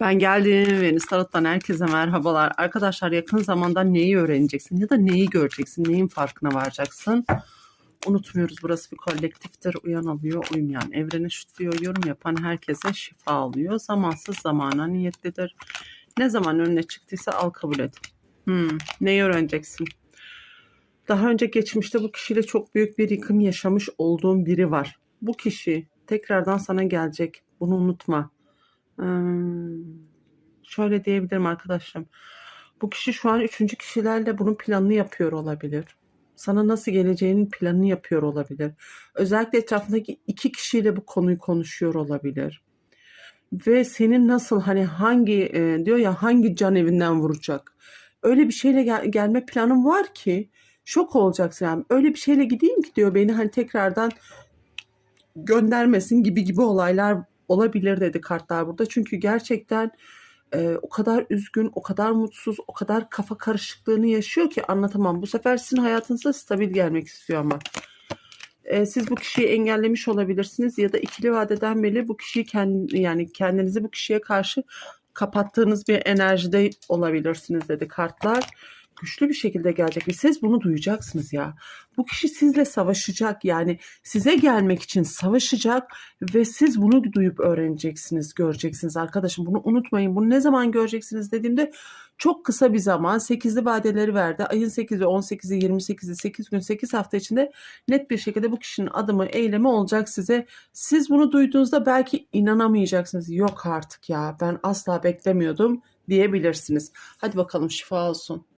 Ben geldim Venüs Tarot'tan herkese merhabalar. Arkadaşlar yakın zamanda neyi öğreneceksin ya da neyi göreceksin, neyin farkına varacaksın? Unutmuyoruz burası bir kolektiftir. Uyan alıyor, uymayan evrene şutluyor. Yorum yapan herkese şifa alıyor. Zamansız zamana niyetlidir. Ne zaman önüne çıktıysa al kabul et. Hmm, neyi öğreneceksin? Daha önce geçmişte bu kişiyle çok büyük bir yıkım yaşamış olduğun biri var. Bu kişi tekrardan sana gelecek. Bunu unutma. Şöyle diyebilirim arkadaşlarım. Bu kişi şu an üçüncü kişilerle bunun planını yapıyor olabilir. Sana nasıl geleceğinin planını yapıyor olabilir. Özellikle etrafındaki iki kişiyle bu konuyu konuşuyor olabilir. Ve senin nasıl hani hangi e, diyor ya hangi can evinden vuracak. Öyle bir şeyle gel- gelme planım var ki şok olacaksın yani. Öyle bir şeyle gideyim ki diyor beni hani tekrardan göndermesin gibi gibi olaylar olabilir dedi kartlar burada. Çünkü gerçekten e, o kadar üzgün, o kadar mutsuz, o kadar kafa karışıklığını yaşıyor ki anlatamam. Bu sefer sizin hayatınıza stabil gelmek istiyor ama. E, siz bu kişiyi engellemiş olabilirsiniz ya da ikili vadeden beri bu kişiyi kendi, yani kendinizi bu kişiye karşı kapattığınız bir enerjide olabilirsiniz dedi kartlar. Güçlü bir şekilde gelecek ve siz bunu duyacaksınız ya. Bu kişi sizle savaşacak yani size gelmek için savaşacak ve siz bunu duyup öğreneceksiniz, göreceksiniz arkadaşım. Bunu unutmayın. Bunu ne zaman göreceksiniz dediğimde çok kısa bir zaman 8'li vadeleri verdi. Ayın 8'i, 18'i, 28'i, 8 gün, 8 hafta içinde net bir şekilde bu kişinin adımı, eylemi olacak size. Siz bunu duyduğunuzda belki inanamayacaksınız. Yok artık ya ben asla beklemiyordum diyebilirsiniz. Hadi bakalım şifa olsun.